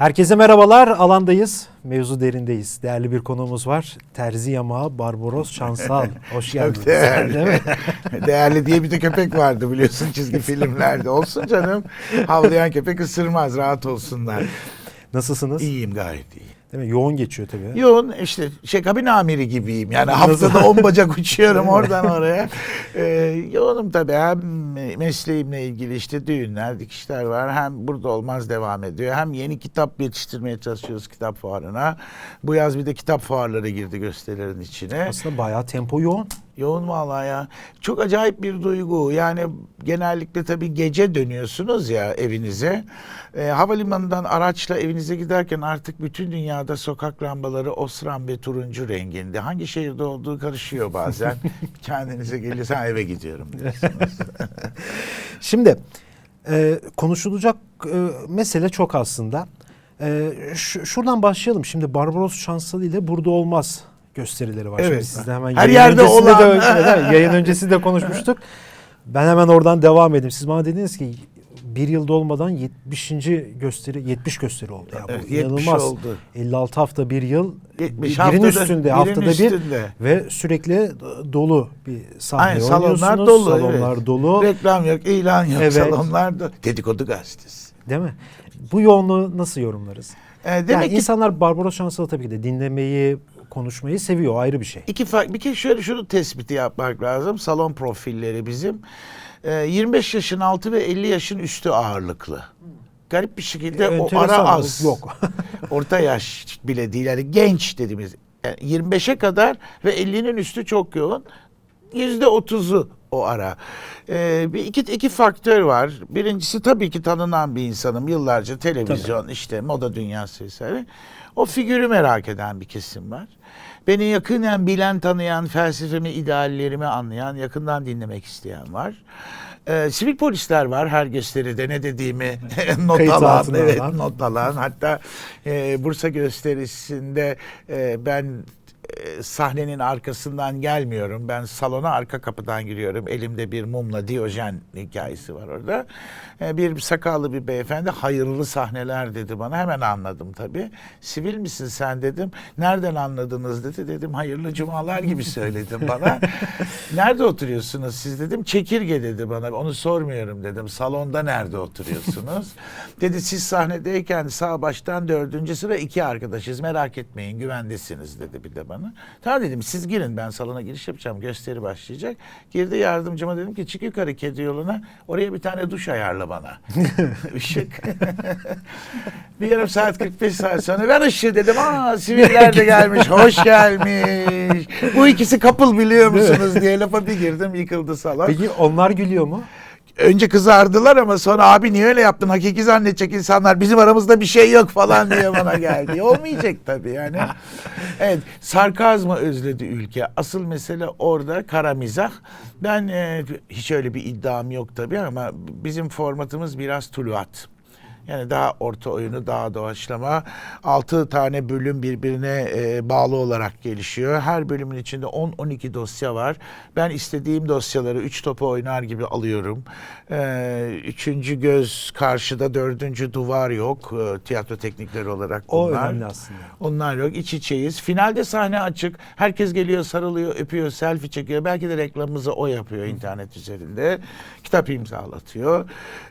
Herkese merhabalar. Alandayız. Mevzu derindeyiz. Değerli bir konuğumuz var. Terzi Yamağı Barbaros Şansal. Hoş geldiniz. Çok değerli. Değil mi? Değerli diye bir de köpek vardı biliyorsun çizgi filmlerde. Olsun canım. Havlayan köpek ısırmaz. Rahat olsunlar. Nasılsınız? İyiyim gayet iyi. Değil mi? Yoğun geçiyor tabii. Yoğun işte şey kabin amiri gibiyim. Yani haftada on bacak uçuyorum oradan oraya. Ee, yoğunum tabii. Hem mesleğimle ilgili işte düğünler, dikişler var. Hem burada olmaz devam ediyor. Hem yeni kitap yetiştirmeye çalışıyoruz kitap fuarına. Bu yaz bir de kitap fuarları girdi gösterilerin içine. Aslında bayağı tempo yoğun. Yoğun vallahi ya. Çok acayip bir duygu. Yani genellikle tabii gece dönüyorsunuz ya evinize. E, havalimanından araçla evinize giderken artık bütün dünyada sokak lambaları osran ve turuncu renginde. Hangi şehirde olduğu karışıyor bazen. Kendinize geliyorsa "Ha, eve gidiyorum diyorsunuz. Şimdi e, konuşulacak e, mesele çok aslında. E, şuradan başlayalım. Şimdi Barbaros Şansal ile burada olmaz gösterileri var. Şimdi Evet. siz de hemen Her yerde de, olan. mi? yayın öncesi de konuşmuştuk. Ben hemen oradan devam edeyim. Siz bana dediniz ki bir yılda olmadan 70. gösteri 70 gösteri oldu. Ya bu Evet, 70 inanılmaz. oldu. 56 hafta bir yıl 70 birinin haftada- üstünde birinin haftada bir üstünde. ve sürekli dolu bir sahne Aynen salonlar dolu. Salonlar evet. dolu. Reklam yok, ilan yok. Evet. Salonlar dolu. Dedikodu gazetesi. Değil mi? Bu yoğunluğu nasıl yorumlarız? E, demek yani ki insanlar Barbaros Şansal'ı tabii ki de dinlemeyi, konuşmayı seviyor. o Ayrı bir şey. İki fark, bir kere şöyle şunu tespiti yapmak lazım. Salon profilleri bizim. Ee, 25 yaşın altı ve 50 yaşın üstü ağırlıklı. Garip bir şekilde o Enteresan, ara az. Yok. Orta yaş bile değil. Yani genç dediğimiz. Yani 25'e kadar ve 50'nin üstü çok yoğun. Yüzde otuzu o ara. Ee, bir iki, iki faktör var. Birincisi tabii ki tanınan bir insanım. Yıllarca televizyon, işte moda dünyası vesaire. O figürü merak eden bir kesim var. Beni yakından bilen, tanıyan, felsefemi, ideallerimi anlayan, yakından dinlemek isteyen var. Ee, sivil polisler var her gösteride ne dediğimi not alan, evet, not alan. Hatta e, Bursa gösterisinde e, ben sahnenin arkasından gelmiyorum. Ben salona arka kapıdan giriyorum. Elimde bir mumla Diyojen hikayesi var orada. E, bir sakallı bir beyefendi hayırlı sahneler dedi bana. Hemen anladım tabii. Sivil misin sen dedim. Nereden anladınız dedi. Dedim hayırlı cumalar gibi söyledim bana. nerede oturuyorsunuz siz dedim. Çekirge dedi bana. Onu sormuyorum dedim. Salonda nerede oturuyorsunuz? dedi siz sahnedeyken sağ baştan dördüncü sıra iki arkadaşız. Merak etmeyin güvendesiniz dedi bir de bana. Tamam dedim siz girin ben salona giriş yapacağım. Gösteri başlayacak. Girdi yardımcıma dedim ki çık yukarı kedi yoluna. Oraya bir tane duş ayarla bana. Işık. bir yarım saat 45 saat sonra ver ışığı dedim. Aa siviller de gelmiş. Hoş gelmiş. Bu ikisi couple biliyor musunuz diye lafa bir girdim yıkıldı salon. Peki onlar gülüyor mu? Önce kızardılar ama sonra abi niye öyle yaptın? Hakiki zannedecek insanlar bizim aramızda bir şey yok falan diye bana geldi. Olmayacak tabii yani. Evet sarkazmı özledi ülke. Asıl mesele orada kara mizah. Ben e, hiç öyle bir iddiam yok tabii ama bizim formatımız biraz tuluat. Yani daha orta oyunu, daha doğaçlama. Altı tane bölüm birbirine e, bağlı olarak gelişiyor. Her bölümün içinde 10-12 dosya var. Ben istediğim dosyaları üç topu oynar gibi alıyorum. E, üçüncü göz karşıda, dördüncü duvar yok. E, tiyatro teknikleri olarak O bunlar. önemli aslında. Onlar yok. İç içeyiz. Finalde sahne açık. Herkes geliyor, sarılıyor, öpüyor, selfie çekiyor. Belki de reklamımızı o yapıyor internet üzerinde. Kitap imzalatıyor.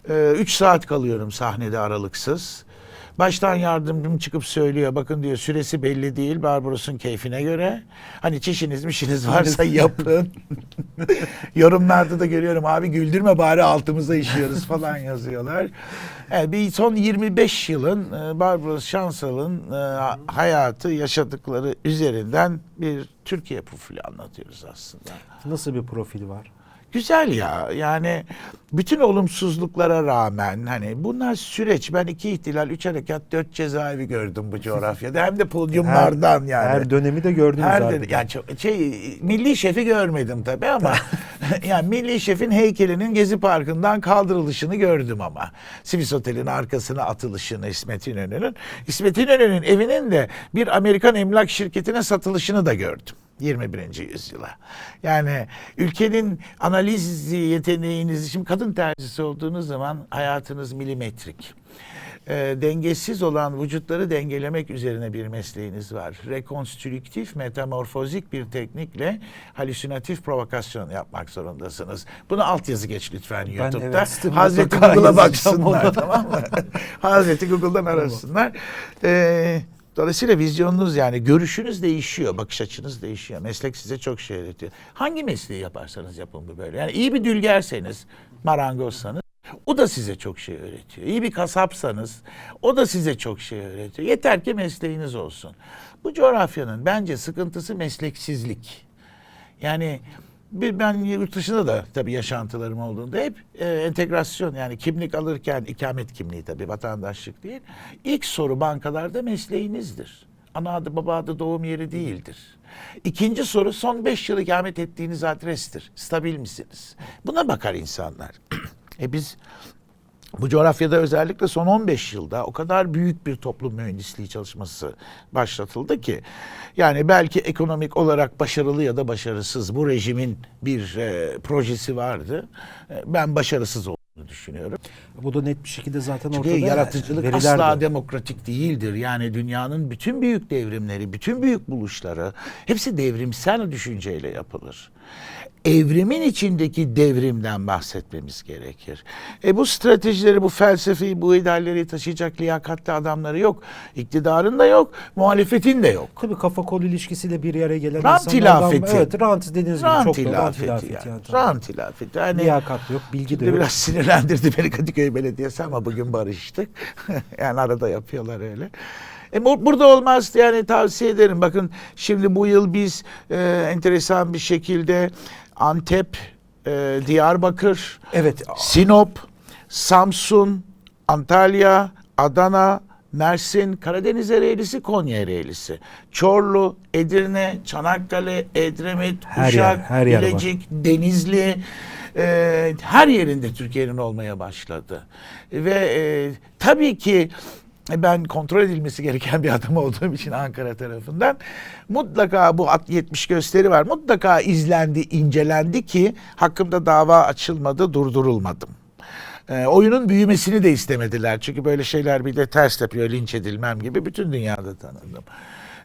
Ee, üç saat kalıyorum sahnede aralıksız. Baştan yardımcım çıkıp söylüyor. Bakın diyor süresi belli değil. Barbaros'un keyfine göre. Hani çişiniz mişiniz varsa yapın. Yorumlarda da görüyorum abi güldürme bari altımıza işiyoruz falan yazıyorlar. Evet, bir son 25 yılın e, Barbaros Şansal'ın e, hayatı yaşadıkları üzerinden bir Türkiye profili anlatıyoruz aslında. Nasıl bir profili var? Güzel ya yani bütün olumsuzluklara rağmen hani bunlar süreç. Ben iki ihtilal, üç harekat, dört cezaevi gördüm bu coğrafyada. Hem de podyumlardan yani. Her dönemi de gördünüz Her abi. dedi- yani çok, şey milli şefi görmedim tabii ama yani milli şefin heykelinin Gezi Parkı'ndan kaldırılışını gördüm ama. Sivis Otel'in arkasına atılışını İsmet İnönü'nün. İsmet İnönü'nün evinin de bir Amerikan emlak şirketine satılışını da gördüm. 21. yüzyıla. Yani ülkenin analiz yeteneğiniz, şimdi kadın tercihsi olduğunuz zaman hayatınız milimetrik. Ee, dengesiz olan vücutları dengelemek üzerine bir mesleğiniz var. Rekonstrüktif, metamorfozik bir teknikle halüsinatif provokasyon yapmak zorundasınız. Bunu altyazı geç lütfen YouTube'da. evet, Hazreti Google'a baksınlar tamam mı? Hazreti Google'dan arasınlar. Ee, dolayısıyla vizyonunuz yani görüşünüz değişiyor, bakış açınız değişiyor. Meslek size çok şey öğretiyor. Hangi mesleği yaparsanız yapın bu böyle. Yani iyi bir dülgerseniz, marangozsanız o da size çok şey öğretiyor. İyi bir kasapsanız o da size çok şey öğretiyor. Yeter ki mesleğiniz olsun. Bu coğrafyanın bence sıkıntısı mesleksizlik. Yani ben yurt dışında da tabii yaşantılarım olduğunda hep e, entegrasyon yani kimlik alırken ikamet kimliği tabii vatandaşlık değil. İlk soru bankalarda mesleğinizdir. Ana adı baba adı doğum yeri değildir. İkinci soru son beş yıl ikamet ettiğiniz adrestir. Stabil misiniz? Buna bakar insanlar. e biz bu coğrafyada özellikle son 15 yılda o kadar büyük bir toplum mühendisliği çalışması başlatıldı ki yani belki ekonomik olarak başarılı ya da başarısız bu rejimin bir e, projesi vardı. E, ben başarısız olduğunu düşünüyorum. Bu da net bir şekilde zaten Çünkü ortada. yaratıcılık asla de. demokratik değildir. Yani dünyanın bütün büyük devrimleri, bütün büyük buluşları hepsi devrimsel düşünceyle yapılır. Evrimin içindeki devrimden bahsetmemiz gerekir. E bu stratejileri, bu felsefeyi, bu idealleri taşıyacak liyakatli adamları yok. İktidarın da yok, muhalefetin de yok. Tabii kafa kol ilişkisiyle bir yere gelen Rant insanlardan... hilafeti. Evet rant dediğiniz gibi Rant çok doğru. Rant hilafeti hilafeti yani. yani. Rant hilafeti. Hani Liyakat yok, bilgi de yok. biraz sinirlendirdi beni Kadıköy Belediyesi ama bugün barıştık. yani arada yapıyorlar öyle. E, bu- burada olmaz yani tavsiye ederim. Bakın şimdi bu yıl biz e, enteresan bir şekilde Antep, e, Diyarbakır, Evet. Sinop, Samsun, Antalya, Adana, Mersin, Karadeniz Ereğlisi, Konya Ereğlisi, Çorlu, Edirne, Çanakkale, Edremit, Her Uşak, yer, her yer var. Bilecik, Denizli, e, her yerinde Türkiye'nin olmaya başladı. Ve e, tabii ki ben kontrol edilmesi gereken bir adam olduğum için Ankara tarafından mutlaka bu 70 gösteri var. Mutlaka izlendi, incelendi ki hakkımda dava açılmadı, durdurulmadım. E, oyunun büyümesini de istemediler. Çünkü böyle şeyler bir de ters yapıyor, linç edilmem gibi bütün dünyada tanındım.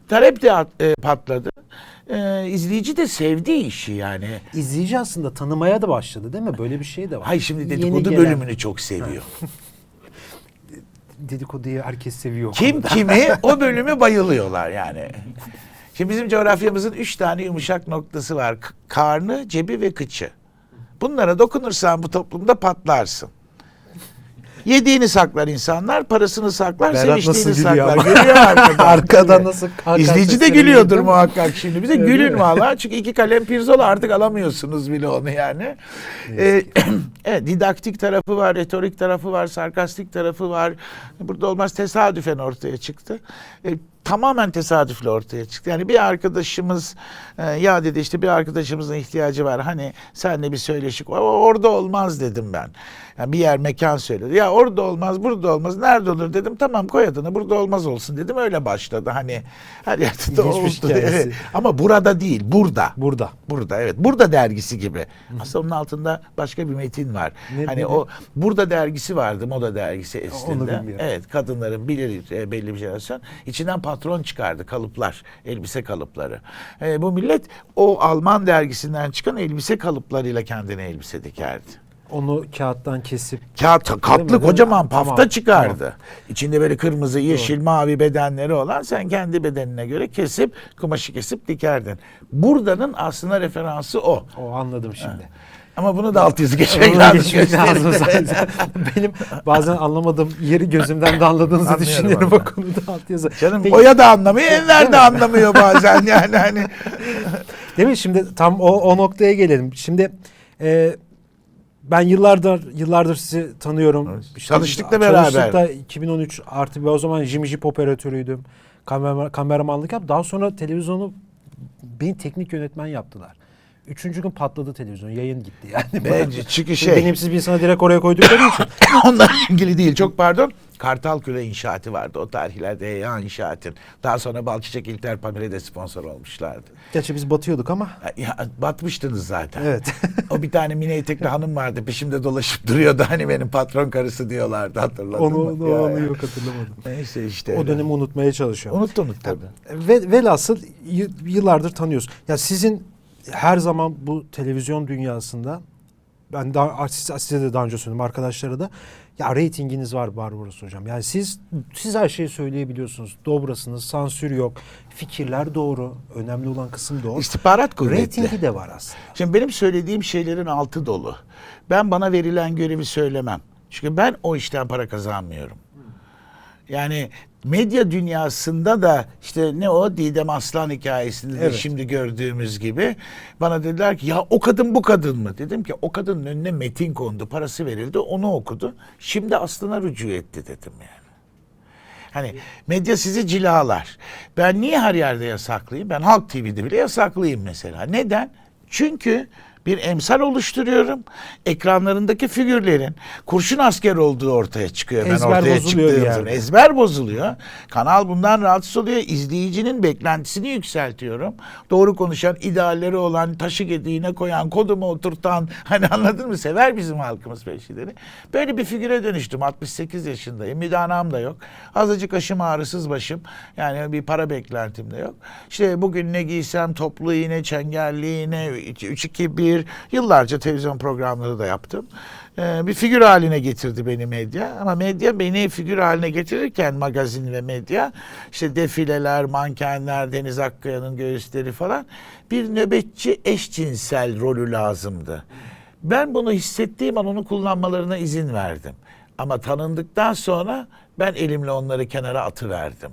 Talep de at- e, patladı. E, izleyici de sevdi işi yani. İzleyici aslında tanımaya da başladı değil mi? Böyle bir şey de var. Hay şimdi dedikodu bölümünü çok seviyor. Dedikoduyu herkes seviyor. Kim kimi o bölümü bayılıyorlar yani. Şimdi bizim coğrafyamızın üç tane yumuşak noktası var. Karnı, cebi ve kıçı. Bunlara dokunursan bu toplumda patlarsın. Yediğini saklar insanlar, parasını saklar, Berat seviştiğini saklar. Gülüyor arkadan. Arkadan nasıl İzleyici de gülüyordur muhakkak şimdi. Bize gülün valla. Çünkü iki kalem pirzola artık alamıyorsunuz bile onu yani. Ee, evet, didaktik tarafı var, retorik tarafı var, sarkastik tarafı var. Burada olmaz tesadüfen ortaya çıktı. Ee, tamamen tesadüfle ortaya çıktı. Yani bir arkadaşımız e, ya dedi işte bir arkadaşımızın ihtiyacı var. Hani senle bir söyleşik Orada olmaz dedim ben. Yani bir yer mekan söyledi. Ya orada olmaz, burada olmaz. Nerede olur dedim. Tamam koy adını. Burada olmaz olsun dedim. Öyle başladı. Hani her yerde de oldu. Evet. Ama burada değil, burada. Burada. Burada evet. Burada dergisi gibi. Aslında onun altında başka bir metin var. Ne- hani ne- o burada dergisi vardı. Moda dergisi bilmiyorum. Evet, kadınların bilir e, belli bir jenerasyon. İçinden patron çıkardı kalıplar, elbise kalıpları. E, bu millet o Alman dergisinden çıkan elbise kalıplarıyla kendine elbise dikerdi. Onu kağıttan kesip Kağıt katlı Değil mi? kocaman Tamam, pafta çıkardı. tamam. İçinde böyle kırmızı, yeşil, mavi bedenleri olan sen kendi bedenine göre kesip kumaşı kesip dikerdin. Buradanın aslında referansı o. o anladım şimdi. Ama bunu da alt yazı geçmek Onu lazım. geçmek lazım zaten. Benim bazen anlamadığım yeri gözümden de anladığınızı Anlıyorum düşünüyorum onu. o konuda alt yazı. Canım Peki, Oya da anlamıyor, Enver de anlamıyor bazen yani hani. Değil mi? Şimdi tam o, o noktaya gelelim. Şimdi e, ben yıllardır yıllardır sizi tanıyorum. Evet. İşte Çalıştık da beraber. Çalıştık da 2013 artı bir o zaman Jimmy Jeep operatörüydüm. Kamer, kameramanlık yap. Daha sonra televizyonu beni teknik yönetmen yaptılar. Üçüncü gün patladı televizyon. Yayın gitti yani. Bence çünkü Şey. şey Benim siz bir insana direkt oraya koydukları için. onlarla ilgili değil çok pardon. Kartalkule İnşaatı vardı o tarihlerde EYA İnşaat'ın. Daha sonra Balçıçak İlter Pamir'e sponsor olmuşlardı. Gerçi biz batıyorduk ama. Ya, batmıştınız zaten. Evet. o bir tane mini etekli hanım vardı peşimde dolaşıp duruyordu hani benim patron karısı diyorlardı hatırladın onu, mı? onu, Ya, onu ya. yok hatırlamadım. Neyse işte. O öyle. dönemi unutmaya çalışıyorum. Unuttu unut tabii. Ve velhasıl yıllardır tanıyoruz. Ya sizin her zaman bu televizyon dünyasında ben daha siz- size de daha önce söyledim arkadaşlara da ya reytinginiz var Barbaros hocam. Yani siz siz her şeyi söyleyebiliyorsunuz. Dobrasınız, sansür yok. Fikirler doğru. Önemli olan kısım da o. İstihbarat kuvvetli. Reytingi de var aslında. Şimdi benim söylediğim şeylerin altı dolu. Ben bana verilen görevi söylemem. Çünkü ben o işten para kazanmıyorum. Yani medya dünyasında da işte ne o Didem Aslan hikayesinde de Evet. şimdi gördüğümüz gibi bana dediler ki ya o kadın bu kadın mı? Dedim ki o kadının önüne metin kondu, parası verildi, onu okudu. Şimdi aslına rücu etti dedim yani. Hani medya sizi cilalar. Ben niye her yerde yasaklıyım? Ben Halk TV'de bile yasaklıyım mesela. Neden? Çünkü bir emsal oluşturuyorum. Ekranlarındaki figürlerin kurşun asker olduğu ortaya çıkıyor. Ezber ben ortaya bozuluyor çıktığım yani. Ezber bozuluyor. Kanal bundan rahatsız oluyor. İzleyicinin beklentisini yükseltiyorum. Doğru konuşan, idealleri olan, taşı gediğine koyan, kodumu oturtan, hani anladın mı? Sever bizim halkımız böyle şeyleri. Böyle bir figüre dönüştüm. 68 yaşındayım. Müdanam da yok. Azıcık aşım ağrısız başım. Yani bir para beklentim de yok. İşte bugün ne giysem toplu iğne, çengelli iğne, 3-2-1 yıllarca televizyon programları da yaptım. Ee, bir figür haline getirdi beni medya. Ama medya beni figür haline getirirken magazin ve medya işte defileler, mankenler, Deniz Akkaya'nın göğüsleri falan bir nöbetçi eşcinsel rolü lazımdı. Ben bunu hissettiğim an onu kullanmalarına izin verdim. Ama tanındıktan sonra ben elimle onları kenara atıverdim.